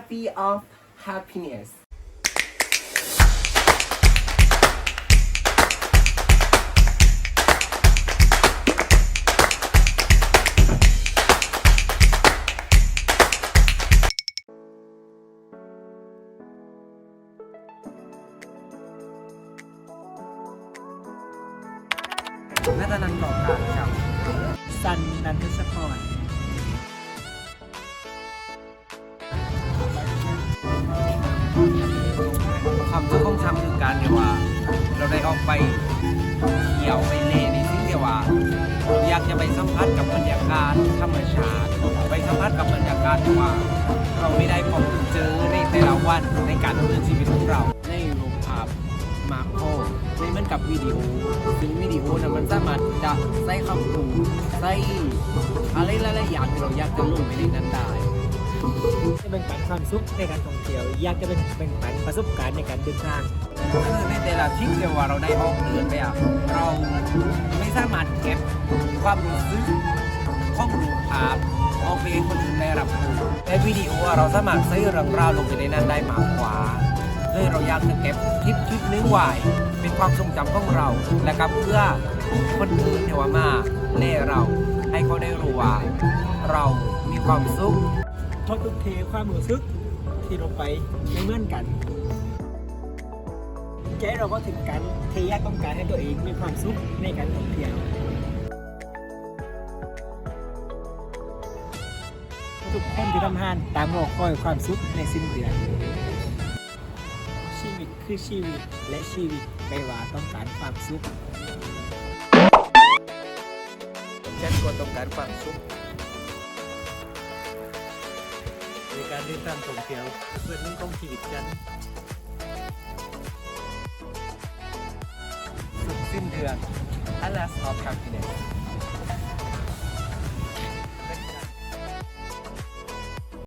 happy of happiness นัทนันบ ได้ออกไปเที่ยวไปเล่ในสิ่งเดียวว่า อยากจะไปสัมผัสกับบรรยากาศธรรมชาติ ไปสัมผัสกับบรรยากาศที่ว่า เราไม่ได้พบเจอในแต่ละวันในการดำเนินชีวิตของเราในรูปภาพมาโครไม่เหมือนกับวิดีโอซึ่งวิดีโอนะมันสามารถจะใส่คำพูดใส่อะไรหลายๆอย่างที่เราอยากจะลงไปในนั้นได้ จะเป็นปันความสุขในการท่องเที่ยวอยากจะเป็นเป็นปันประสบการณ์ในการเดินทางคือในแต่ละทริปเดียวว่าเราได้ออกเดินไปอะเราไม่สามารถเก็บความรู้สึกข้องรูปภาพเอาไปคนอื่นได้รับรู้แต่วิดีโอเราสามารถใส่เรื่องราวลงไปในนั้นได้มากกว่าเลยเราอยากจะเก็บคลิปคลิปนึงไว้เป็นความทรงจำของเราและกับเพื่อคนอื่นเที่ว่ามาเล่เราให้เขาได้รู้ว่า เรามีความสุข เพราะทุกเทความรู้สึกที่เราไปไม่เหมือนกันใจเราก็ถึงกันเทแยกต้องการให้ตัวเองมีความสุขในการท่องเที่ยวทุกคนที่ทำงานตามหัวข้อความสุขในสิ้นเดือนชีวิตคือชีวิตและชีวิตไม่ว่าต้องการความสุขฉันก็ต้องการความสุข ในการเดินทางท่องเที่ยวเพื่อนึ่งของชีวิตกันสุดสิ้นเดือน Alas of Happiness